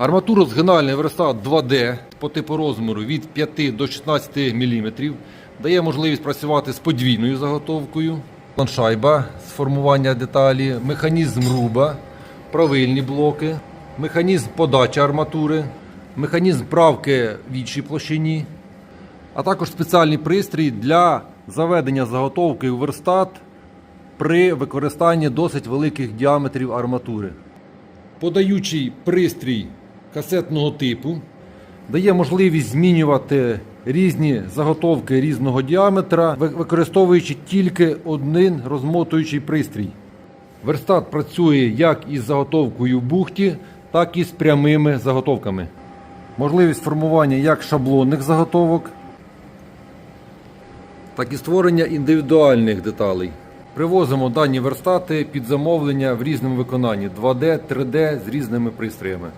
Арматура згинальний верстат 2D по типу розміру від 5 до 16 мм дає можливість працювати з подвійною заготовкою. Планшайба з формування деталі, механізм руба, правильні блоки, механізм подачі арматури, механізм правки в іншій площині, а також спеціальний пристрій для заведення заготовки у верстат при використанні досить великих діаметрів арматури. Подаючий пристрій касетного типу дає можливість змінювати різні заготовки різного діаметра, використовуючи тільки один розмотуючий пристрій. Верстат працює як із заготовкою в бухті, так і з прямими заготовками. Можливість формування як шаблонних заготовок, так і створення індивідуальних деталей. Привозимо дані верстати під замовлення в різному виконанні 2D, 3D з різними пристроями.